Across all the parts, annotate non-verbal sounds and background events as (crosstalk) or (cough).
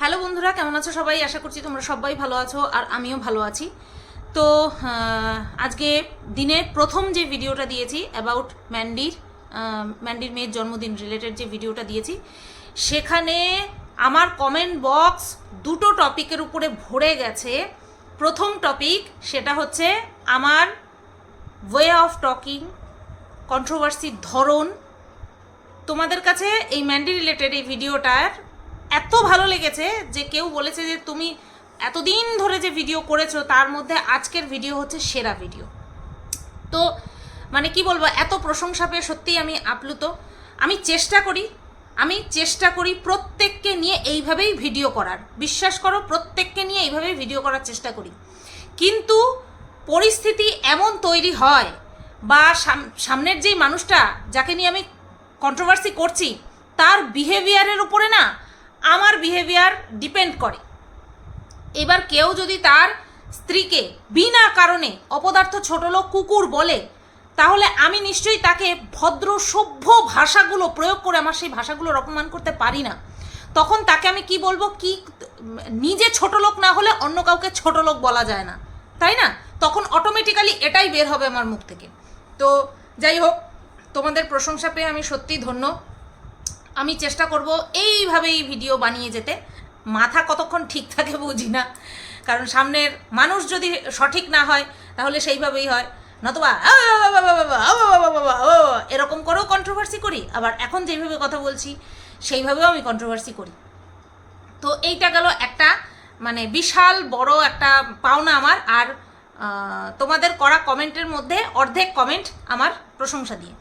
Hello বন্ধুরা, কেমন আছো সবাই? আশা করছি তোমরা সবাই ভালো আছো আর আমিও ভালো আছি। তো আজকে দিনের প্রথম যে ভিডিওটা দিয়েছি অ্যাবাউট ম্যান্ডির ম্যান্ডির মেয়ের জন্মদিন রিলেটেড যে ভিডিওটা দিয়েছি, সেখানে আমার কমেন্ট বক্স দুটো টপিকের উপরে ভরে গেছে। প্রথম টপিক সেটা হচ্ছে আমার ওয়ে অফ টকিং কন্ট্রোভার্সির ধরন। তোমাদের কাছে এই ম্যান্ডি রিলেটেড এই ভিডিওটার এত ভালো লেগেছে যে কেউ বলেছে যে তুমি এতদিন ধরে যে ভিডিও করেছ, তার মধ্যে আজকের ভিডিও হচ্ছে সেরা ভিডিও তো মানে কি বলব, এত প্রশংসা পেয়ে সত্যিই আমি আপ্লুত। আমি চেষ্টা করি, আমি চেষ্টা করি প্রত্যেককে নিয়ে এইভাবেই ভিডিও করার। বিশ্বাস করো, প্রত্যেককে নিয়ে এইভাবেই ভিডিও করার চেষ্টা করি। কিন্তু পরিস্থিতি এমন তৈরি হয়, বা সাম- সামনের যেই মানুষটা, যাকে নিয়ে আমি কন্ট্রোভার্সি করছি, তার বিহেভিয়ারের উপরে না আমার বিহেভিয়ার ডিপেন্ড করে। এবার কেউ যদি তার স্ত্রীকে বিনা কারণে অপদার্থ ছোট লোক কুকুর বলে, তাহলে আমি নিশ্চয়ই তাকে ভদ্র সভ্য ভাষাগুলো প্রয়োগ করে আমার সেই ভাষাগুলোর অপমান করতে পারি না। তখন তাকে আমি কি বলব? কি নিজে ছোট লোক না হলে অন্য কাউকে ছোট লোক বলা যায় না। তাই না? তখন অটোমেটিক্যালি এটাই বের হবে আমার মুখ থেকে। তো যাই হোক, তোমাদের প্রশংসা পেয়ে আমি সত্যিই ধন্য। আমি চেষ্টা করব এইভাবেই ভিডিও বানিয়ে যেতে মাথা কতক্ষণ ঠিক থাকে বুঝি না কারণ সামনের মানুষ যদি সঠিক না হয় তাহলে সেইভাবেই হয় নতুবা এরকম করেও কন্ট্রোভার্সি করি আবার এখন যেভাবে কথা বলছি সেইভাবেও আমি কন্ট্রোভার্সি করি তো এইটা গেল একটা মানে বিশাল বড় একটা পাওনা আমার আর তোমাদের করা কমেন্টের মধ্যে অর্ধেক কমেন্ট আমার প্রশংসা দিয়ে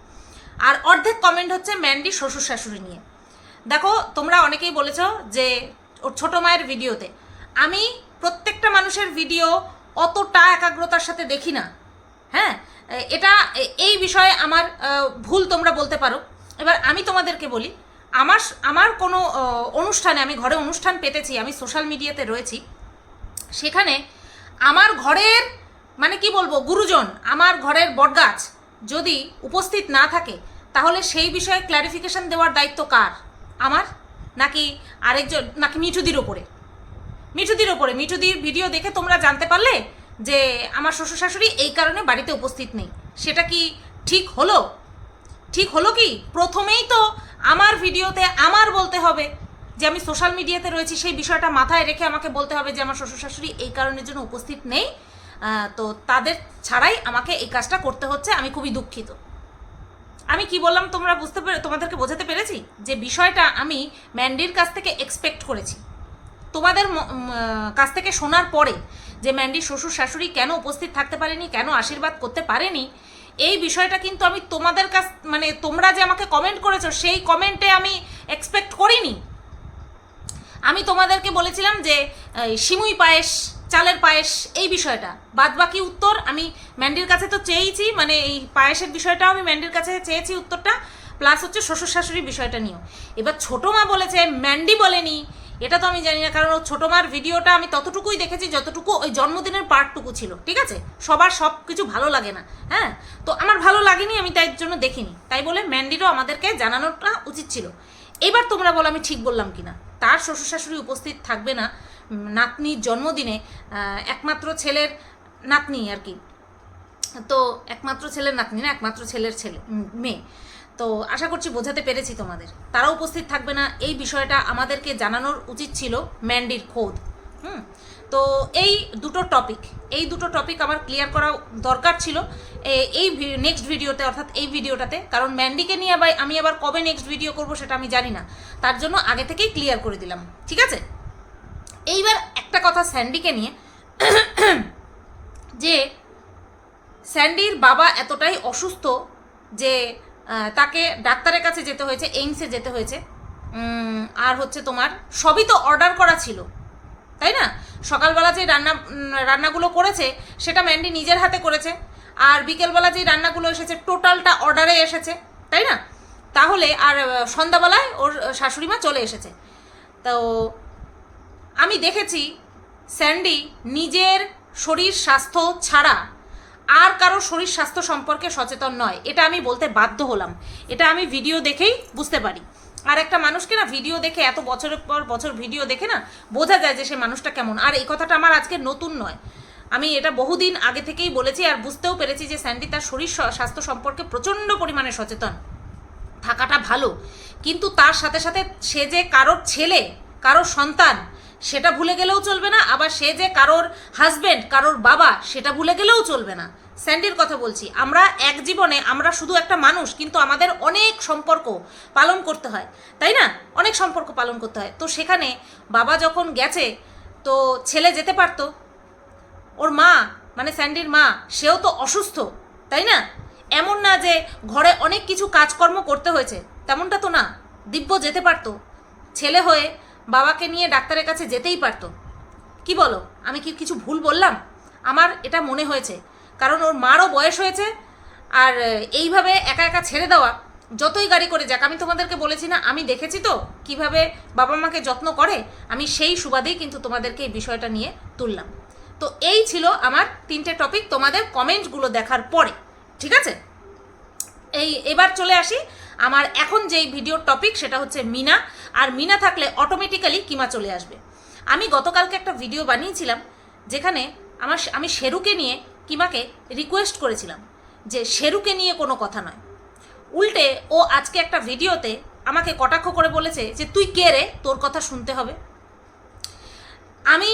আর অর্ধেক কমেন্ট হচ্ছে ম্যান্ডি শ্বশুর শাশুড়ি নিয়ে দেখো, তোমরা অনেকেই বলেছ যে ওর ছোট মায়ের ভিডিওতে। আমি প্রত্যেকটা মানুষের ভিডিও অতটা একাগ্রতার সাথে দেখি না। হ্যাঁ? এটা এই বিষয়ে আমার ভুল তোমরা বলতে পারো। এবার আমি তোমাদেরকে বলি, আমার আমার কোনো অনুষ্ঠানে, আমি ঘরে অনুষ্ঠান পেতেছি, আমি সোশ্যাল মিডিয়াতে রয়েছি, সেখানে আমার ঘরের মানে কি বলব, গুরুজন, আমার ঘরের বটগাছ যদি উপস্থিত না থাকে, তাহলে সেই বিষয়ে ক্ল্যারিফিকেশন দেওয়ার দায়িত্ব কার? আমার? নাকি আরেকজন? নাকি মিঠুদির ওপরে? মিঠুদির ওপরে। মিঠুদির ভিডিও দেখে তোমরা জানতে পারলে যে আমার শ্বশুর শাশুড়ি এই কারণে বাড়িতে উপস্থিত নেই। সেটা কি ঠিক হলো? ঠিক হলো কি? প্রথমেই তো আমার ভিডিওতে আমার বলতে হবে যে আমি সোশ্যাল মিডিয়াতে রয়েছি, সেই বিষয়টা মাথায় রেখে আমাকে বলতে হবে যে আমার শ্বশুর শাশুড়ি এই কারণের জন্য উপস্থিত নেই। তো তাদের ছাড়াই আমাকে এই কাজটা করতে হচ্ছে। আমি খুবই দুঃখিত। আমি কি বললাম তোমরা বুঝতে পেরে, তোমাদেরকে বোঝাতে পেরেছি? যে বিষয়টা আমি ম্যান্ডির কাছ থেকে এক্সপেক্ট করেছি। তোমাদের কাছ থেকে শোনার পরে যে ম্যান্ডির শ্বশুর শাশুড়ি কেন উপস্থিত থাকতে পারেনি, কেন আশীর্বাদ করতে পারেনি, এই বিষয়টা কিন্তু আমি তোমাদের কাছ মানে তোমরা যে আমাকে কমেন্ট করেছ, সেই কমেন্টে আমি এক্সপেক্ট করিনি। আমি তোমাদেরকে বলেছিলাম যে সিমুই পায়েস চালের পায়েস, এই বিষয়টা। বাদ বাকি উত্তর আমি ম্যান্ডির কাছে তো চেয়েইছি মানে এই পায়েসের বিষয়টাও আমি ম্যান্ডির কাছে চেয়েছি উত্তরটা, প্লাস হচ্ছে শ্বশুর শাশুড়ির বিষয়টা নিয়েও। এবার ছোটো মা বলেছে, ম্যান্ডি বলেনি। এটা তো আমি জানি না, কারণ ছোটো মার ভিডিওটা আমি ততটুকুই দেখেছি যতটুকু ওই জন্মদিনের পার্টটুকু ছিল, ঠিক আছে? সবার সব কিছু ভালো লাগে না হ্যাঁ? তো আমার ভালো লাগেনি, আমি তাই জন্য দেখিনি। তাই বলে ম্যান্ডিরও আমাদেরকে জানানোটা উচিত ছিল। এবার তোমরা বলো, আমি ঠিক বললাম কিনা? তার শ্বশুর শাশুড়ি উপস্থিত থাকবে না নাতনির জন্মদিনে একমাত্র ছেলের নাতনি আর কি। তো একমাত্র ছেলের নাতনি না, একমাত্র ছেলের ছেলে মেয়ে। তো আশা করছি বোঝাতে পেরেছি তোমাদের। তারা উপস্থিত থাকবে না, এই বিষয়টা আমাদেরকে জানানোর উচিত ছিল ম্যান্ডির খোদ। হুম? তো এই দুটো টপিক এই দুটো টপিক আমার ক্লিয়ার করা দরকার ছিল। এই নেক্সট ভিডিওতে অর্থাৎ এই ভিডিওটাতে কারণ ম্যান্ডিকে নিয়ে আমি আবার কবে নেক্সট ভিডিও করব সেটা আমি জানি না। তার জন্য আগে থেকেই ক্লিয়ার করে দিলাম, ঠিক আছে? এইবার একটা কথা স্যান্ডিকে নিয়ে, যে স্যান্ডির বাবা এতটাই অসুস্থ যে তাকে ডাক্তারের কাছে যেতে হয়েছে, এইমসে যেতে হয়েছে। আর হচ্ছে তোমার সবই তো অর্ডার করা ছিল, তাই না? সকালবেলা যে রান্না রান্নাগুলো করেছে, সেটা ম্যান্ডি নিজের হাতে করেছে, আর বিকেলবেলা যে রান্নাগুলো এসেছে, টোটালটা অর্ডারে এসেছে, তাই না? তাহলে আর সন্ধ্যাবেলায় ওর শাশুড়ি মা চলে এসেছে। তো আমি দেখেছি স্যান্ডি নিজের শরীর স্বাস্থ্য ছাড়া আর কারও শরীর স্বাস্থ্য সম্পর্কে সচেতন নয়। এটা আমি বলতে বাধ্য হলাম। এটা আমি ভিডিও দেখেই বুঝতে পারি। আর একটা মানুষকে না ভিডিও দেখে এত বছরের পর বছর ভিডিও দেখে না বোঝা যায় যে সে মানুষটা কেমন। আর এই কথাটা আমার আজকে নতুন নয়। আমি এটা বহুদিন আগে থেকেই বলেছি আর বুঝতেও পেরেছি যে স্যান্ডি তার শরীর স্বাস্থ্য সম্পর্কে প্রচণ্ড পরিমাণে সচেতন। থাকাটা ভালো। কিন্তু তার সাথে সাথে সে যে কারোর ছেলে, কারোর সন্তান সেটা ভুলে গেলেও চলবে না, আবার সে যে কারোর হাজবেন্ড কারোর বাবা, সেটা ভুলে গেলেও চলবে না। স্যান্ডির কথা বলছি, আমরা এক জীবনে আমরা শুধু একটা মানুষ, কিন্তু আমাদের অনেক সম্পর্ক পালন করতে হয়, তাই না? অনেক সম্পর্ক পালন করতে হয়। তো সেখানে বাবা যখন গেছে, তো ছেলে যেতে পারতো। ওর মা মানে স্যান্ডির মা, সেও তো অসুস্থ, তাই না? এমন না যে ঘরে অনেক কিছু কাজকর্ম করতে হয়েছে, তেমনটা তো না। দিব্য যেতে পারতো। ছেলে হয়ে বাবাকে নিয়ে ডাক্তারের কাছে যেতেই পারতো। কি বলো? আমি কি কিছু ভুল বললাম? আমার এটা মনে হয়েছে। কারণ ওর মারও বয়স হয়েছে। আর এইভাবে একা একা ছেড়ে দেওয়া, যতই গাড়ি করে যাক, আমি তোমাদেরকে বলেছি না, আমি দেখেছি তো কীভাবে বাবা মাকে যত্ন করে, আমি সেই সুবাদেই কিন্তু তোমাদেরকে এই বিষয়টা নিয়ে তুললাম। তো এই ছিল আমার তিনটে টপিক তোমাদের কমেন্টগুলো দেখার পরে, ঠিক আছে? এই, এবার চলে আসি। আমার এখন যেই ভিডিওর টপিক সেটা হচ্ছে মিনা। আর মিনা থাকলে অটোমেটিক্যালি কিমা চলে আসবে। আমি গতকালকে একটা ভিডিও বানিয়েছিলাম, যেখানে আমার আমি শেরুকে নিয়ে কিমাকে রিকোয়েস্ট করেছিলাম, যে শেরুকে নিয়ে কোনো কথা নয়। উল্টে ও আজকে একটা ভিডিওতে আমাকে কটাক্ষ করে বলেছে যে, তুই কে রে? তোর কথা শুনতে হবে। আমি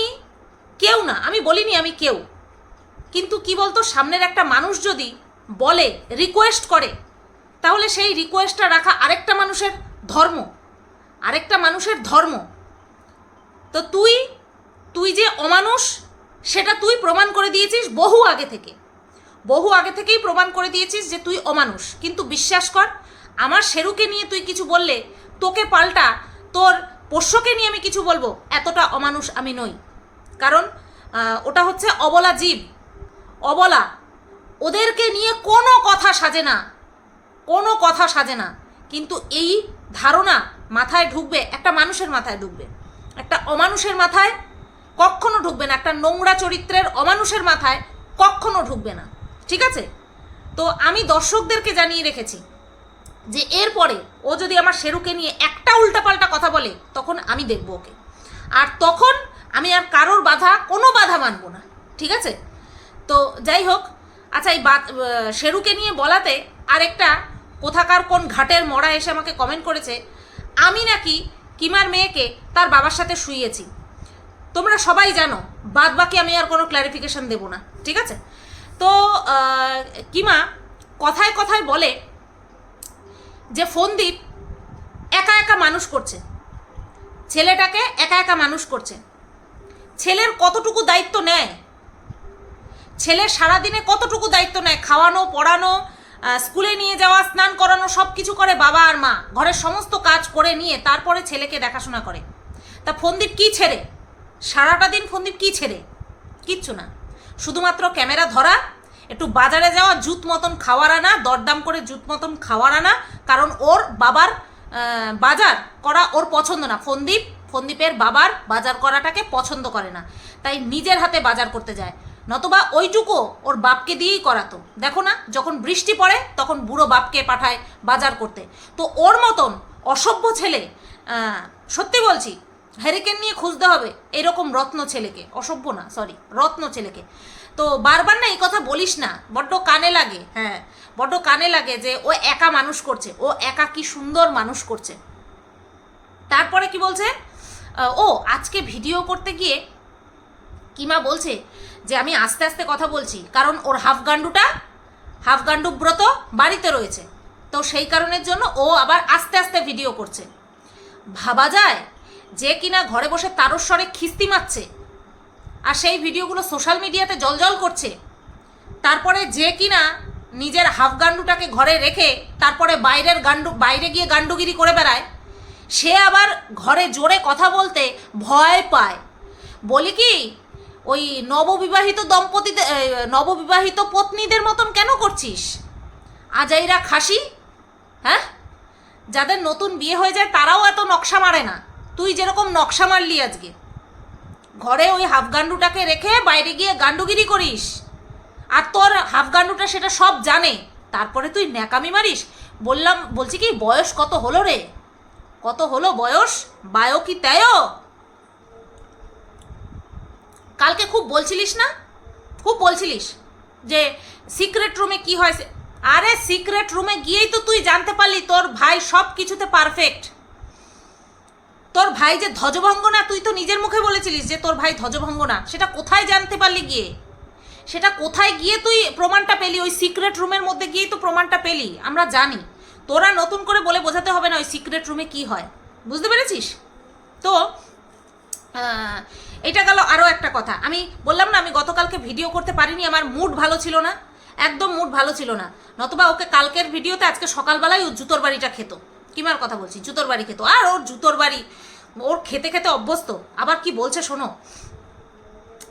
কেউ না, আমি বলিনি আমি কেউ। কিন্তু কি বলতো, সামনের একটা মানুষ যদি বলে রিকোয়েস্ট করে। তাহলে সেই রিকোয়েস্টটা রাখা আরেকটা মানুষের ধর্ম। আরেকটা মানুষের ধর্ম। তো তুই তুই যে অমানুষ, সেটা তুই প্রমাণ করে দিয়েছিস বহু আগে থেকে। বহু আগে থেকেই প্রমাণ করে দিয়েছিস যে তুই অমানুষ। কিন্তু বিশ্বাস কর, আমার শেরুকে নিয়ে তুই কিছু বললে, তোকে পাল্টা, তোর পোষ্যকে নিয়ে আমি কিছু বলব, এতটা অমানুষ আমি নই। কারণ ওটা হচ্ছে অবলা জীব। অবলা। ওদেরকে নিয়ে কোনো কথা সাজে না। কোনো কথা সাজে না। কিন্তু এই ধারণা মাথায় ঢুকবে, একটা মানুষের মাথায় ঢুকবে। একটা অমানুষের মাথায় কখনো ঢুকবে না। একটা নোংরা চরিত্রের অমানুষের মাথায় কখনো ঢুকবে না। ঠিক আছে? তো আমি দর্শকদেরকে জানিয়ে রেখেছি যে এরপরে ও যদি আমার শেরুকে নিয়ে একটা উল্টাপাল্টা কথা বলে, তখন আমি দেখব ওকে। আর তখন আমি আর কারোর বাধা, কোনো বাধা মানবো না। ঠিক আছে? তো যাই হোক আচ্ছা এই বা আহ, শেরুকে নিয়ে বলাতে আরেকটা কোথাকার কোন ঘাটের মরা এসে আমাকে কমেন্ট করেছে আমি নাকি কিমার মেয়েকে তার বাবার সাথে শুইয়েছি। তোমরা সবাই জানো বাদ বাকি আমি আর কোনো ক্ল্যারিফিকেশন দেবো না ঠিক আছে? তো কিমা কথায় কথায় বলে যে ফোনদীপ একা একা মানুষ করছে ছেলেটাকে একা একা মানুষ করছে। ছেলের কতটুকু দায়িত্ব নেয় ছেলের সারাদিনে কতটুকু দায়িত্ব নেয়? খাওয়ানো, পড়ানো স্কুলে নিয়ে যাওয়া, স্নান করানো সব কিছু করে বাবা আর মা। ঘরের সমস্ত কাজ করে নিয়ে তারপরে ছেলেকে দেখাশোনা করে। তা ফন্দীপ কি ছেড়ে? সারাটা দিন ফন্দীপ কি ছেড়ে? কিচ্ছু না। শুধুমাত্র ক্যামেরা ধরা, একটু বাজারে যাওয়া, জুত মতন খাওয়ার আনা, দরদাম করে জুত মতন খাওয়ার আনা, কারণ ওর বাবার বাজার করা ওর পছন্দ না। ফন্দীপ, ফন্দীপের বাবার বাজার করাটাকে পছন্দ করে না। তাই নিজের হাতে বাজার করতে যায়। নতবা ওইটুকু ওর বাপকে দিয়েই করাতো। দেখো না, যখন বৃষ্টি পড়ে, তখন বুড়ো বাপকে পাঠায় বাজার করতে। তো ওর মতন অসভ্য ছেলে সত্যি বলছি, হ্যারিকেন নিয়ে খুঁজতে হবে এরকম রত্ন ছেলেকে। অসভ্য না সরি রত্ন ছেলেকে। তো বারবার না এই কথা বলিস না, বড্ড কানে লাগে হ্যাঁ বড্ড কানে লাগে যে ও একা মানুষ করছে, ও একা কি সুন্দর মানুষ করছে। তারপরে কি বলছে? ও, আজকে ভিডিও করতে গিয়ে কিমা বলছে? যে আমি আস্তে আস্তে কথা বলছি, কারণ ওর হাফ গান্ডুটা, হাফ গান্ডু ব্রত বাড়িতে রয়েছে। তো সেই কারণের জন্য ও আবার আস্তে আস্তে ভিডিও করছে। ভাবা যায় যে কিনা ঘরে বসে তারস্বরে খিস্তি মারছে আর সেই ভিডিওগুলো সোশ্যাল মিডিয়াতে জলজল করছে। তারপরে যে কিনা নিজের হাফ গান্ডুটাকে ঘরে রেখে তারপরে বাইরের গান্ডু, বাইরে গিয়ে গান্ডুগিরি করে বেড়ায়, সে আবার ঘরে জোরে কথা বলতে ভয় পায়। বলি কি ওই নববিবাহিত দম্পতিদের নববিবাহিত পত্নীদের মতন কেন করছিস? আজাইরা খাসি হ্যাঁ? যাদের নতুন বিয়ে হয়ে যায় তারাও এত নকশা মারে না। তুই যেরকম নকশা মারলি আজকে। ঘরে ওই হাফ গান্ডুটাকে রেখে বাইরে গিয়ে গান্ডুগিরি করিস। আর তোর হাফ গান্ডুটা সেটা সব জানে। তারপরে তুই ন্যাকামি মারিস। বললাম, বলছি কি, বয়স কত হলো রে? কত হলো বয়স? বায়ো কি তেয় কালকে খুব বলছিলিস না? খুব বলছিলিস যে সিক্রেট রুমে কি হয় আরে সিক্রেট রুমে গিয়েই তো তুই জানতে পারলি তোর ভাই সব কিছুতে পারফেক্ট তোর ভাই যে ধ্বজভঙ্গ না, তুই তো নিজের মুখে বলেছিলিস যে তোর ভাই ধ্বজভঙ্গ না। সেটা কোথায় জানতে পারলি গিয়ে? সেটা কোথায় গিয়ে তুই প্রমাণটা পেলি? ওই সিক্রেট রুমের মধ্যে গিয়েই তো প্রমাণটা পেলি। আমরা জানি। তোরা নতুন করে বলে বোঝাতে হবে না ওই সিক্রেট রুমে কি হয়। বুঝতে পেরেছিস? তো এটা গেল আরও একটা কথা। আমি বললাম না, আমি গতকালকে ভিডিও করতে পারিনি, আমার মুড ভালো ছিল না। একদম মুড ভালো ছিল না। নতুবা ওকে কালকের ভিডিওতে আজকে সকালবেলায় ও জুতোর বাড়িটা খেত। কিমার কথা বলছি? জুতোর বাড়ি খেত। আর ওর জুতোর বাড়ি, ওর খেতে খেতে অভ্যস্ত। আবার কি বলছে শোনো?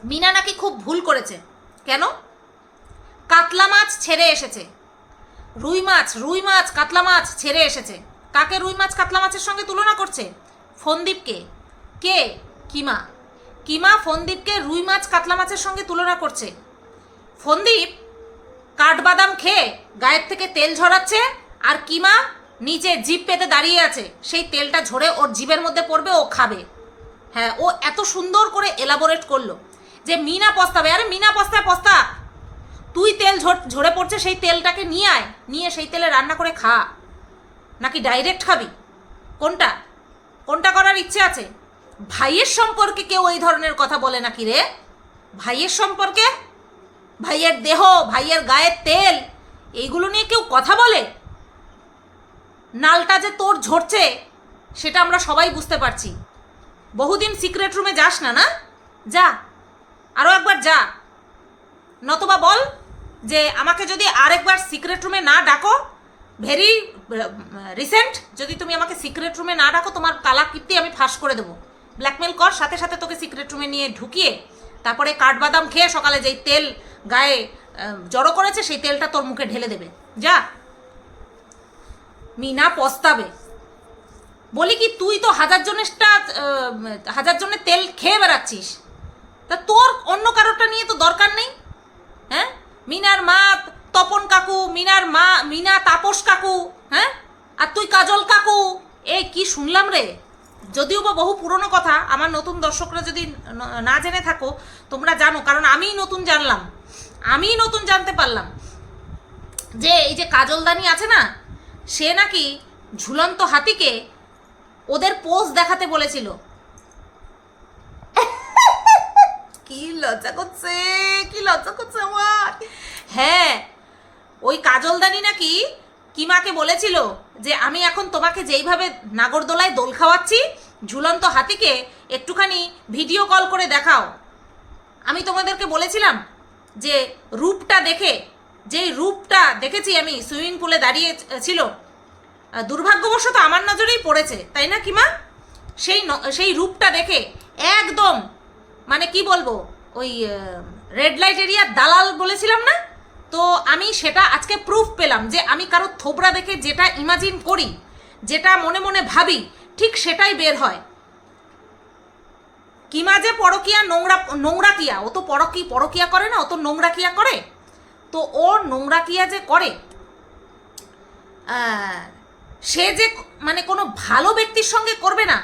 মিনা নাকি খুব ভুল করেছে। কেন? কাতলা মাছ ছেড়ে এসেছে। রুই মাছ রুই মাছ, কাতলা মাছ ছেড়ে এসেছে। কাকে রুই মাছ, কাতলা মাছের সঙ্গে তুলনা করছে? ফন্দীপকে। কে? কিমা। কিমা ফন্দীপকে রুই মাছ, কাতলা মাছের সঙ্গে তুলনা করছে। ফন্দীপ কাঠবাদাম খেয়ে গায়ের থেকে তেল ঝরাচ্ছে আর কিমা নিচে জিভ পেতে দাঁড়িয়ে আছে। সেই তেলটা ঝরে ওর জিভের মধ্যে পড়বে, ও খাবে। হ্যাঁ ও এত সুন্দর করে এলাবোরেট করল যে মিনা পস্তাবে। আরে মিনা পস্তায় পস্তা। তুই তেল ঝরে পড়ছে, সেই তেলটাকে নিয়ে আয়। নিয়ে সেই তেলে রান্না করে খা। নাকি ডাইরেক্ট খাবি? কোনটা? কোনটা করার ইচ্ছে আছে? ভাইয়ের সম্পর্কে কেউ এই ধরনের কথা বলে নাকি রে? ভাইয়ের সম্পর্কে? ভাইয়ের দেহ, ভাইয়ের গায়ের তেল, এইগুলো নিয়ে কেউ কথা বলে? নালটা যে তোর ঝরছে, সেটা আমরা সবাই বুঝতে পারছি। বহুদিন সিক্রেট রুমে যাস না না? যা আরও একবার যা। নতবা বল যে আমাকে যদি আরেকবার সিক্রেট রুমে না ডাকো, ভেরি রিসেন্ট, যদি তুমি আমাকে সিক্রেট রুমে না ডাকো, তোমার কালা কীর্তি আমি ফাঁস করে দেবো। ব্ল্যাকমেল কর, সাথে সাথে তোকে সিক্রেট রুমে নিয়ে ঢুকিয়ে তারপরে কাঠবাদাম খেয়ে সকালে যেই তেল গায়ে জড়ো করেছে, সেই তেলটা তোর মুখে ঢেলে দেবে। যা। মিনা পস্তাবে। বলি কি, তুই তো হাজার জনেরটা হাজার জনের তেল খেয়ে বেড়াচ্ছিস। তা তোর অন্য কারোরটা নিয়ে তো দরকার নেই। হ্যাঁ? মিনার মা তপন কাকু, মিনার মা, মিনা তাপস কাকু হ্যাঁ? আর তুই কাজল কাকু। এই, কি শুনলাম রে? যদিও বা বহু পুরনো কথা, আমার নতুন দর্শকরা যদি না জেনে থাকো, তোমরা জানো, কারণ আমিই নতুন জানলাম। আমিই নতুন জানতে পারলাম যে এই যে কাজলদানি আছে না, সে নাকি ঝুলন্ত হাতিকে ওদের পোজ দেখাতে বলেছিল। কি লজ্জা করছে, কি লজ্জা করছে আমার। হ্যাঁ ওই কাজলদানি নাকি কিমাকে বলেছিল যে আমি এখন তোমাকে যেইভাবে নাগরদোলায় দোল খাওয়াচ্ছি, ঝুলন্ত হাতিকে একটুখানি ভিডিও কল করে দেখাও। আমি তোমাদেরকে বলেছিলাম যে রূপটা দেখে, যেই রূপটা দেখেছি আমি সুইমিং পুলে দাঁড়িয়ে ছিল দুর্ভাগ্যবশত আমার নজরেই পড়েছে, তাই না কিমা? সেই সেই রূপটা দেখে একদম মানে কি বলব, ওই রেড লাইট এরিয়ার দালাল বলেছিলাম না? তো আমি সেটা আজকে প্রুফ পেলাম যে আমি কারও থোবরা দেখে যেটা ইমাজিন করি, যেটা মনে মনে ভাবি, ঠিক সেটাই বের হয়। কিমা যে পরকিয়া, নোংরা নোংরা কিয়া? ও তো পরকি, পরকিয়া করে না, ও তো নোংরা কিয়া করে। তো ও নোংরা কিয়া যে করে সে যে মানে কোনো ভালো ব্যক্তির সঙ্গে করবে না,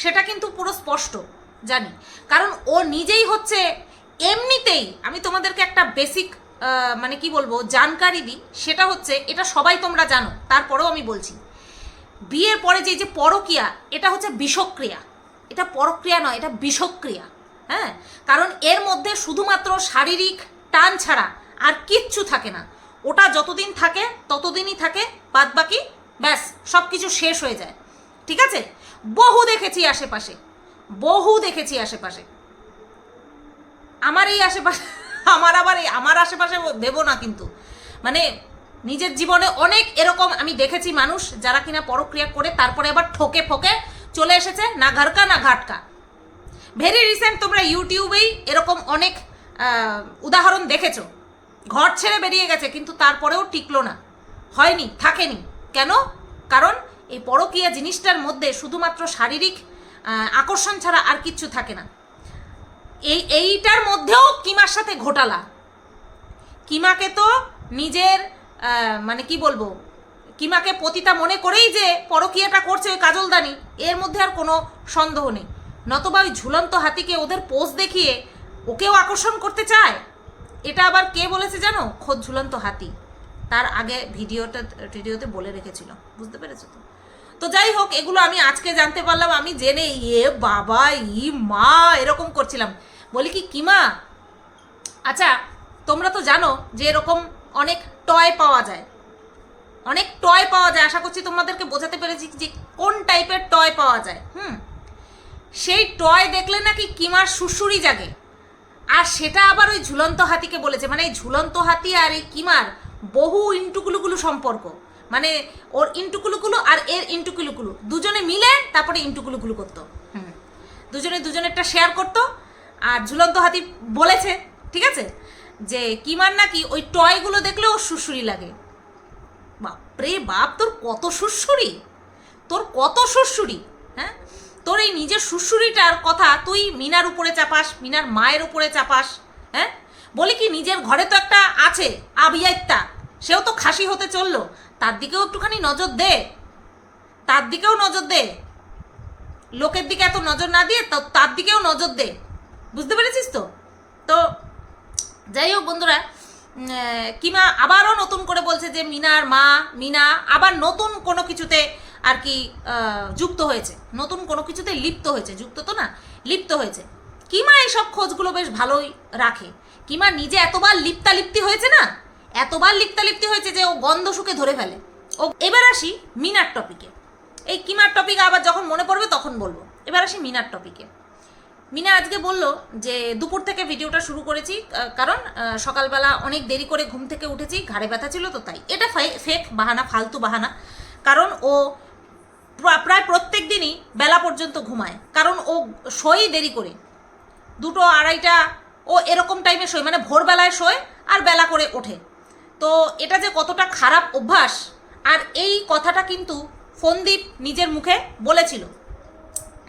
সেটা কিন্তু পুরো স্পষ্ট, জানি। কারণ ও নিজেই হচ্ছে এমনিতেই, আমি তোমাদেরকে একটা বেসিক মানে কি বলব, জানকারি দিই, সেটা হচ্ছে এটা সবাই তোমরা জানো, তারপরেও আমি বলছি। বিয়ের পরে যে যে পরক্রিয়া এটা হচ্ছে বিষক্রিয়া। এটা পরক্রিয়া নয়, এটা বিষক্রিয়া হ্যাঁ? কারণ এর মধ্যে শুধুমাত্র শারীরিক টান ছাড়া আর কিচ্ছু থাকে না। ওটা যতদিন থাকে, ততদিনই থাকে বাদ বাকি ব্যাস সব কিছু শেষ হয়ে যায়। ঠিক আছে? বহু দেখেছি আশেপাশে, বহু দেখেছি আশেপাশে। আমার এই আশেপাশে আমার আবার এই আমার আশেপাশে ভেবো না কিন্তু। মানে নিজের জীবনে অনেক এরকম আমি দেখেছি মানুষ যারা কিনা পরক্রিয়া করে তারপরে আবার ঠকে ফোকে চলে এসেছে, না ঘাটকা না ঘাটকা। ভেরি রিসেন্ট তোমরা ইউটিউবেই এরকম অনেক উদাহরণ দেখেছ। ঘর ছেড়ে বেরিয়ে গেছে, কিন্তু তারপরেও টিকলো না। হয়নি, থাকেনি। কেন? কারণ এই পরকীয়া জিনিসটার মধ্যে শুধুমাত্র শারীরিক আকর্ষণ ছাড়া আর কিচ্ছু থাকে না। এই, এইটার মধ্যেও কিমার সাথে ঘোটালা। কিমাকে তো নিজের মানে কি বলব, কিমাকে পতিতা মনে করেই যে পরকীয়াটা করছে ওই কাজলদানি, এর মধ্যে আর কোনো সন্দেহ নেই। নতবা ওই ঝুলন্ত হাতিকে ওদের পোজ দেখিয়ে ওকেও আকর্ষণ করতে চায়? এটা আবার কে বলেছে জানো? খোদ ঝুলন্ত হাতি। তার আগে ভিডিওটা, ভিডিওতে বলে রেখেছিল। বুঝতে পেরেছ তো? তো যাই হোক, এগুলো আমি আজকে জানতে পারলাম, আমি জেনে ইয়ে বাবা, ই মা, এরকম করছিলাম। বলি কি কিমা আচ্ছা তোমরা তো জানো যে এরকম অনেক টয় পাওয়া যায়। অনেক টয় পাওয়া যায়। আশা করছি তোমাদেরকে বোঝাতে পেরেছি যে কোন টাইপের টয় পাওয়া যায়। হুম? সেই টয় দেখলে নাকি কিমার সুসুরি জাগে। আর সেটা আবার ওই ঝুলন্ত হাতিকে বলেছে। মানে এই ঝুলন্ত হাতি আর এই কিমার বহু ইন্টুকুলুকুলু সম্পর্ক। মানে ওর ইন্টুকুলুকুলু আর এর ইন্টুকুলুকুলু। দুজনে মিলে তারপরে ইন্টুকুলুকুলু করতো। দুজনে দুজনেরটা শেয়ার করতো। আর ঝুলন্ত হাতি বলেছে, ঠিক আছে? যে কিমার নাকি ওই টয়গুলো দেখলে ওর সুসুরি লাগে। বাপরে বাপ, তোর কত সুসুরি তোর কত সুসুরি হ্যাঁ? তোর এই নিজের সুসুরিটার কথা তুই মিনার উপরে চাপাস, মিনার মায়ের উপরে চাপাস হ্যাঁ? বলি কি, নিজের ঘরে তো একটা আছে আবিয়াইত্তা সেও তো খাসি হতে চলল। তার দিকেও একটুখানি নজর দে। তার দিকেও নজর দে। লোকের দিকে এত নজর না দিয়ে তো তার দিকেও নজর দে। বুঝতে পেরেছিস তো? তো যাই হোক বন্ধুরা কিমা আবারও নতুন করে বলছে যে মিনার মা, মিনা আবার নতুন কোনো কিছুতে আর কি যুক্ত হয়েছে। নতুন কোনো কিছুতে লিপ্ত হয়েছে। যুক্ত তো না, লিপ্ত হয়েছে। কিমা এইসব খোঁজগুলো বেশ ভালোই রাখে। কিমা নিজে এতবার লিপ্তালিপ্তি হয়েছে না? এতবার লিপ্তা লিপ্তি হয়েছে যে ও গন্ধ শুকে ধরে ফেলে। ও, এবার আসি মিনার টপিকে। এই কিমার টপিক আবার যখন মনে পড়বে তখন বলব। এবার আসি মিনার টপিকে। মিনা আজকে বলল যে দুপুর থেকে ভিডিওটা শুরু করেছি কারণ সকালবেলা অনেক দেরি করে ঘুম থেকে উঠেছি, ঘাড়ে ব্যথা ছিল তো তাই। এটা ফেক বাহানা, ফালতু বাহানা। কারণ ও প্রায় প্রত্যেক দিনই বেলা পর্যন্ত ঘুমায়। কারণ ও শোয় দেরি করে। দুটো আড়াইটা ও এরকম টাইমে শোয় মানে ভোরবেলায় শোয় আর বেলা করে ওঠে। তো এটা যে কতটা খারাপ অভ্যাস, আর এই কথাটা কিন্তু ফন্দীপ নিজের মুখে বলেছিল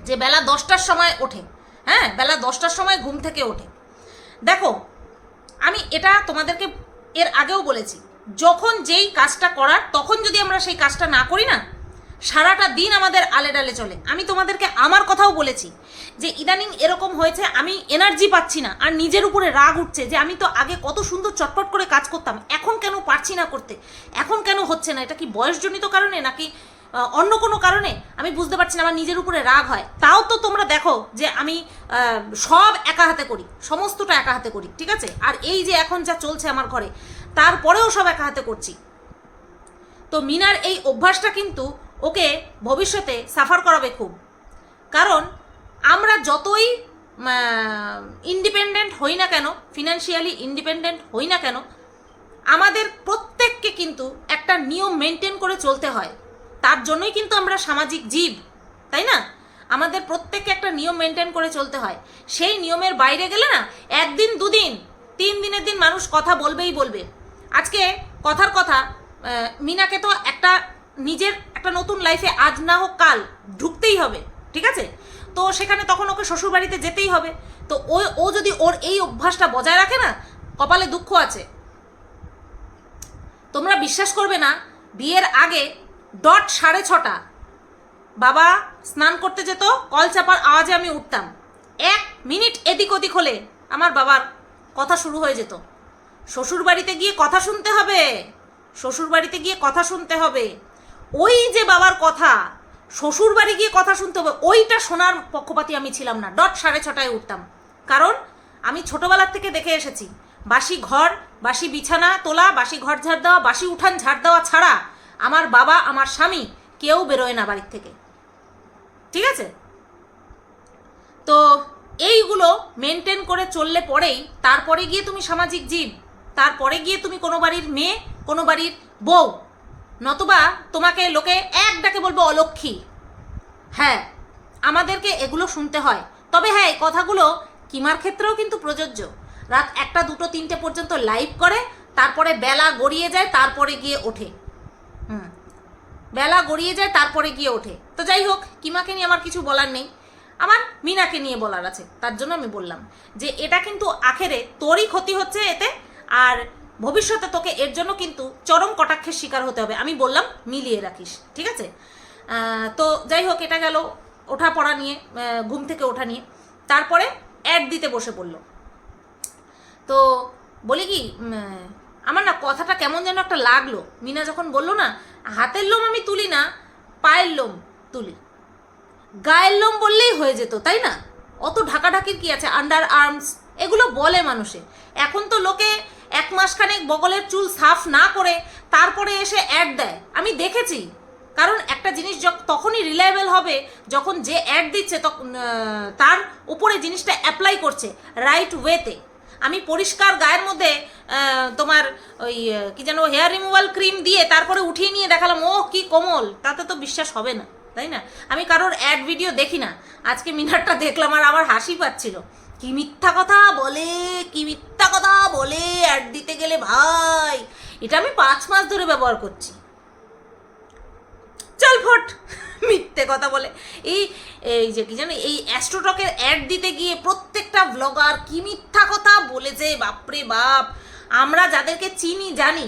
যে বেলা দশটার সময় ওঠে হ্যাঁ বেলা দশটার সময় ঘুম থেকে ওঠে। দেখো, আমি এটা তোমাদেরকে এর আগেও বলেছি, যখন যেই কাজটা করার, তখন যদি আমরা সেই কাজটা না করি না সারাটা দিন আমাদের আলে ডালে চলে। আমি তোমাদেরকে আমার কথাও বলেছি যে ইদানিং এরকম হয়েছে, আমি এনার্জি পাচ্ছি না। আর নিজের উপরে রাগ উঠছে যে আমি তো আগে কত সুন্দর চটপট করে কাজ করতাম, এখন কেন পারছি না করতে? এখন কেন হচ্ছে না? এটা কি বয়সজনিত কারণে নাকি অন্য কোনো কারণে? আমি বুঝতে পারছি না আমার নিজের উপরে রাগ হয়। তাও তো তোমরা দেখো যে আমি সব একা হাতে করি, সমস্তটা একা হাতে করি, ঠিক আছে? আর এই যে এখন যা চলছে আমার ঘরে, তারপরেও সব একা হাতে করছি। তো মিনার এই অভ্যাসটা কিন্তু ওকে ভবিষ্যতে সাফার করাবে খুব। কারণ আমরা যতই ইন্ডিপেন্ডেন্ট হই না কেন ফিনান্সিয়ালি ইন্ডিপেন্ডেন্ট হই না কেন, আমাদের প্রত্যেককে কিন্তু একটা নিয়ম মেনটেন করে চলতে হয়। তার জন্যই কিন্তু আমরা সামাজিক জীব, তাই না? আমাদের প্রত্যেককে একটা নিয়ম মেনটেন করে চলতে হয়। সেই নিয়মের বাইরে গেলে না, একদিন, দুদিন, তিন দিনের দিন মানুষ কথা বলবেই বলবে। আজকে কথার কথা মিনাকে তো একটা নিজের একটা নতুন লাইফে আজ না হোক কাল ঢুকতেই হবে, ঠিক আছে? তো সেখানে তখন ওকে শ্বশুরবাড়িতে যেতেই হবে। তো ও ও যদি ওর এই অভ্যাসটা বজায় রাখে না, কপালে দুঃখ আছে। তোমরা বিশ্বাস করবে না, বিয়ের আগে ডট সাড়ে ছটা, বাবা স্নান করতে যেত, কল চাপার আওয়াজে আমি উঠতাম। এক মিনিট এদিক ওদিক হলে আমার বাবার কথা শুরু হয়ে যেত। শ্বশুর বাড়িতে গিয়ে কথা শুনতে হবে শ্বশুর বাড়িতে গিয়ে কথা শুনতে হবে। ওই যে বাবার কথা শ্বশুর বাড়ি গিয়ে কথা শুনতে হবে, ওইটা শোনার পক্ষপাতি আমি ছিলাম না। ডট সাড়ে ছটায় উঠতাম। কারণ আমি ছোটবেলার থেকে দেখে এসেছি, বাসি ঘর, বাসি বিছানা তোলা, বাসি ঘর ঝাড় দেওয়া, বাসি উঠান ঝাড় দেওয়া ছাড়া আমার বাবা, আমার স্বামী কেউ বেরোয় না বাড়ির থেকে। ঠিক আছে? তো এইগুলো মেনটেন করে চললে পরেই, তারপরে গিয়ে তুমি সামাজিক জীব, তারপরে গিয়ে তুমি কোনো বাড়ির মেয়ে, কোনো বাড়ির বউ নতুবা তোমাকে লোকে এক ডাকে বলবে অলক্ষী। হ্যাঁ আমাদেরকে এগুলো শুনতে হয়। তবে হ্যাঁ এই কথাগুলো কিমার ক্ষেত্রেও কিন্তু প্রযোজ্য। রাত একটা, দুটো, তিনটে পর্যন্ত লাইভ করে, তারপরে বেলা গড়িয়ে যায়, তারপরে গিয়ে ওঠে। হুম, বেলা গড়িয়ে যায়, তারপরে গিয়ে ওঠে। তো যাই হোক, কিমাকে নিয়ে আমার কিছু বলার নেই। আমার মিনাকে নিয়ে বলার আছে, তার জন্য আমি বললাম যে, এটা কিন্তু আখেরে তোরই ক্ষতি হচ্ছে এতে, আর ভবিষ্যতে তোকে এর জন্য কিন্তু চরম কটাক্ষের শিকার হতে হবে। আমি বললাম, মিলিয়ে রাখিস, ঠিক আছে? তো যাই হোক, এটা গেল ওঠা পড়া নিয়ে ঘুম থেকে ওঠা নিয়ে। তারপরে অ্যাড দিতে বসে পড়ল। তো বলি কি আমার না কথাটা কেমন যেন একটা লাগল। মিনা যখন বলল না, হাতের লোম আমি তুলি না, পায়ের লোম তুলি। গায়ের লোম বললেই হয়ে যেত, তাই না? অত ঢাকাঢাকির কি আছে? আন্ডার আর্মস এগুলো বলে মানুষে। এখন তো লোকে এক মাসখানেক বগলের চুল সাফ না করে তারপরে এসে অ্যাড দেয়। আমি দেখেছি। কারণ একটা জিনিস তখনই রিলায়েবল হবে যখন যে অ্যাড দিচ্ছে তার উপরে জিনিসটা অ্যাপ্লাই করছে রাইট ওয়েতে আমি পরিষ্কার গায়ের মধ্যে তোমার ওই কি যেন হেয়ার রিমুভাল ক্রিম দিয়ে তারপরে উঠিয়ে নিয়ে দেখালাম ও কি কোমল। তাতে তো বিশ্বাস হবে না। তাই না? আমি কারোর অ্যাড ভিডিও দেখি না। আজকে মিনারটা দেখলাম আর আমার হাসি পাচ্ছিল। কি মিথ্যা কথা বলে, কি মিথ্যা কথা বলে অ্যাড দিতে গেলে ভাই। এটা আমি পাঁচ মাস ধরে ব্যবহার করছি। চল ফট, মিথ্যে কথা বলে। এই এই যে কি জানো, এই অ্যাস্ট্রোটকের অ্যাড দিতে গিয়ে প্রত্যেকটা ব্লগার কি মিথ্যা কথা বলেছে, বাপরে বাপ। আমরা যাদেরকে চিনি, জানি।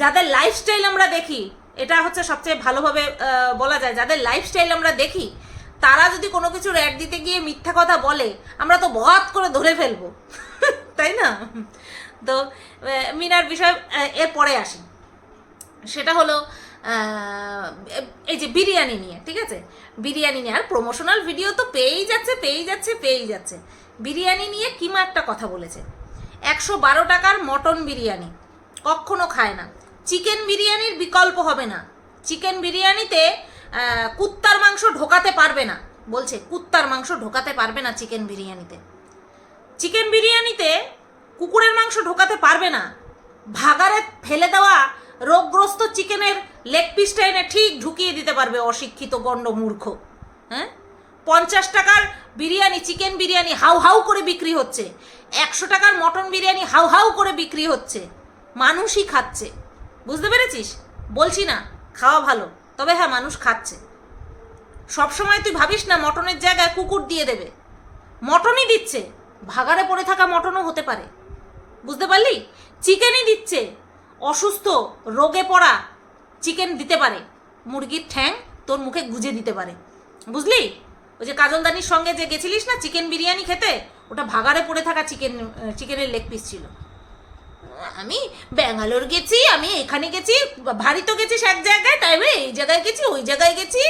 যাদের লাইফস্টাইল আমরা দেখি এটা হচ্ছে সবচেয়ে ভালোভাবে বলা যায়। যাদের লাইফস্টাইল আমরা দেখি তারা যদি কোনো কিছুর অ্যাড দিতে গিয়ে মিথ্যা কথা বলে আমরা তো বহাত করে ধরে ফেলব। (laughs) তাই না? তো মিনার বিষয় আহ, এর পরে আসি। সেটা হলো এই যে বিরিয়ানি নিয়ে ঠিক আছে? বিরিয়ানি নিয়ে আর প্রমোশনাল ভিডিও তো পেয়েই যাচ্ছে পেয়েই যাচ্ছে পেয়েই যাচ্ছে। বিরিয়ানি নিয়ে কিমা একটা কথা বলেছে। একশো বারো টাকার মটন বিরিয়ানি কখনো খায় না। চিকেন বিরিয়ানির বিকল্প হবে না। চিকেন বিরিয়ানিতে কুত্তার মাংস ঢোকাতে পারবে না। বলছে, কুত্তার মাংস ঢোকাতে পারবে না চিকেন বিরিয়ানিতে। চিকেন বিরিয়ানিতে কুকুরের মাংস ঢোকাতে পারবে না। ভাগারে ফেলে দেওয়া রোগগ্রস্ত চিকেনের লেগ পিসটা এনে ঠিক ঢুকিয়ে দিতে পারবে অশিক্ষিত গণ্ড মূর্খ। হ্যাঁ? পঞ্চাশ টাকার বিরিয়ানি, চিকেন বিরিয়ানি হাউ হাউ করে বিক্রি হচ্ছে। একশো টাকার মটন বিরিয়ানি হাউ হাউ করে বিক্রি হচ্ছে। মানুষই খাচ্ছে। বুঝতে পেরেছিস? বলছি না, খাওয়া ভালো, তবে হ্যাঁ মানুষ খাচ্ছে। সবসময় তুই ভাবিস না মটনের জায়গায় কুকুর দিয়ে দেবে। মটনই দিচ্ছে, ভাগাড়ে পড়ে থাকা মটনও হতে পারে। বুঝতে পারলি? চিকেনই দিচ্ছে, অসুস্থ, রোগে পড়া, চিকেন দিতে পারে। মুরগির ঠ্যাং তোর মুখে গুজে দিতে পারে। বুঝলি? ওই যে কাজলদানির সঙ্গে যে গেছিলিস না, চিকেন বিরিয়ানি খেতে, ওটা ভাগাড়ে পড়ে থাকা চিকেন চিকেনের লেগ পিস ছিল। আমি ব্যাঙ্গালোর গেছি, আমি এখানে গেছি ভারী তো গেছিস এক জায়গায়, তাই এই জায়গায় গেছি, ওই জায়গায় গেছি।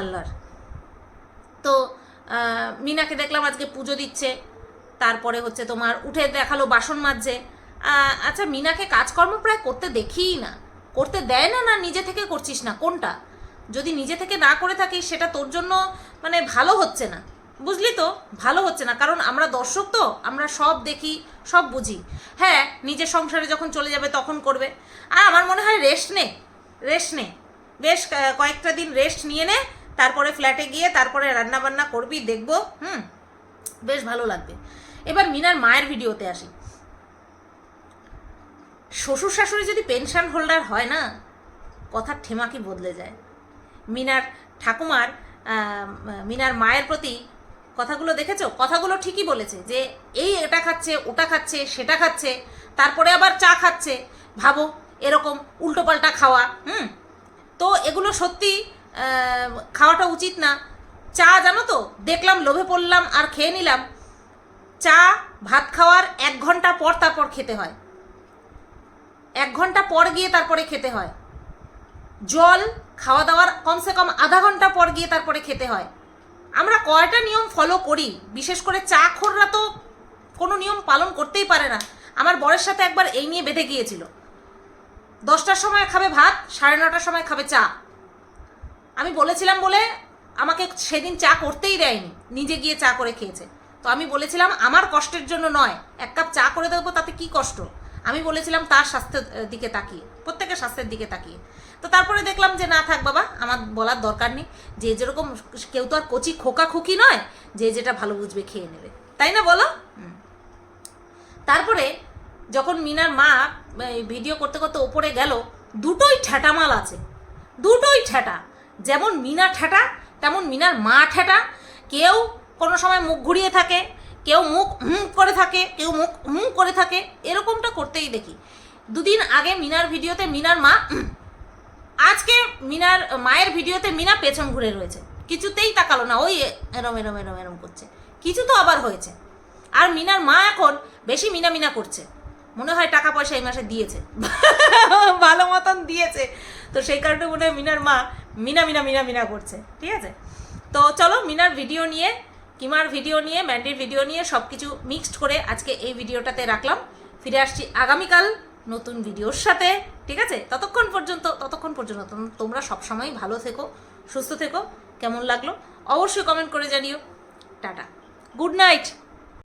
আল্লাহর তো মিনাকে দেখলাম আজকে পুজো দিচ্ছে, তারপরে হচ্ছে তোমার উঠে দেখাল বাসন মাজছে। আচ্ছা মিনাকে কাজকর্ম প্রায় করতে দেখিই না। করতে দেয় না না নিজে থেকে করছিস না? কোনটা? যদি নিজে থেকে না করে থাকিস, সেটা তোর জন্য মানে ভালো হচ্ছে না। বুঝলি তো? ভালো হচ্ছে না। কারণ আমরা দর্শক তো, আমরা সব দেখি, সব বুঝি। হ্যাঁ নিজের সংসারে যখন চলে যাবে তখন করবে। আর আমার মনে হয় রেস্ট নে রেস্ট নে। বেশ কয়েকটা দিন রেস্ট নিয়ে নে, তারপরে ফ্ল্যাটে গিয়ে তারপরে রান্না বান্না করবি, দেখব। হুম, বেশ ভালো লাগবে। এবার মিনার মায়ের ভিডিওতে আসি। শ্বশুর শাশুড়ি যদি পেনশন হোল্ডার হয় না কথার ঠেমাকি বদলে যায়। মিনার ঠাকুমার মিনার মায়ের প্রতি কথাগুলো দেখেছ? কথাগুলো ঠিকই বলেছে যে এই এটা খাচ্ছে, ওটা খাচ্ছে, সেটা খাচ্ছে, তারপরে আবার চা খাচ্ছে। ভাবো, এরকম উল্টোপাল্টা খাওয়া, হুম? তো এগুলো সত্যি খাওয়াটা উচিত না। চা, জানো তো, দেখলাম, লোভে পড়লাম আর খেয়ে নিলাম। চা, ভাত খাওয়ার এক ঘণ্টা পর তারপর খেতে হয়। এক ঘণ্টা পর গিয়ে তারপরে খেতে হয়। জল, খাওয়া দাওয়ার কমসে কম আধা ঘণ্টা পর গিয়ে তারপরে খেতে হয়। আমরা কয়টা নিয়ম ফলো করি? বিশেষ করে চা খোররা তো কোনো নিয়ম পালন করতেই পারে না। আমার বরের সাথে একবার এই নিয়ে বেঁধে গিয়েছিল। দশটার সময় খাবে ভাত, সাড়ে নটার সময় খাবে চা। আমি বলেছিলাম বলে আমাকে সেদিন চা করতেই দেয়নি, নিজে গিয়ে চা করে খেয়েছে। তো আমি বলেছিলাম, আমার কষ্টের জন্য নয়, এক কাপ চা করে দেবো তাতে কি কষ্ট? আমি বলেছিলাম, তার স্বাস্থ্যের দিকে তাকিয়ে, প্রত্যেকের স্বাস্থ্যের দিকে তাকিয়ে। তো তারপরে দেখলাম যে না থাক বাবা, আমার বলার দরকার নেই। যে যেরকম কেউ তো আর কচি খোকা খুকি নয়, যে যেটা ভালো বুঝবে খেয়ে নেবে। তাই না বলো? তারপরে যখন মিনার মা ভিডিও করতে করতে ওপরে গেল, দুটোই ঠেটামাল আছে। দুটোই ঠেটা। যেমন মিনা ঠেটা, তেমন মিনার মা ঠেটা। কেউ কোনো সময় মুখ ঘুরিয়ে থাকে, কেউ মুখ হুম করে থাকে, কেউ মুখ হুম করে থাকে, এরকমটা করতেই দেখি। দুদিন আগে মিনার ভিডিওতে মিনার মা আজকে মিনার, মায়ের ভিডিওতে মিনা পেছন ঘুরে রয়েছে। কিছুতেই তাকালো না, ওই এরম এরম এরম এরম করছে। কিছু তো আবার হয়েছে। আর মিনার মা এখন বেশি মিনা মিনা করছে। মনে হয় টাকা পয়সা এই মাসে দিয়েছে। (laughs) ভালো মতন দিয়েছে। তো সেই কারণে মনে হয় মিনার মা মিনা মিনা মিনা মিনা করছে। ঠিক আছে? তো চলো মিনার ভিডিও নিয়ে, কিমার ভিডিও নিয়ে ম্যান্ডির ভিডিও নিয়ে সব কিছু মিক্সড করে আজকে এই ভিডিওটাতে রাখলাম। ফিরে আসছি আগামীকাল। নতুন ভিডিওর সাথে, ঠিক আছে? ততক্ষণ পর্যন্ত ততক্ষণ পর্যন্ত তোম- তোমরা সবসময় ভালো থেকো, সুস্থ থেকো, কেমন লাগল? অবশ্যই কমেন্ট করে জানিও। টাটা। Good night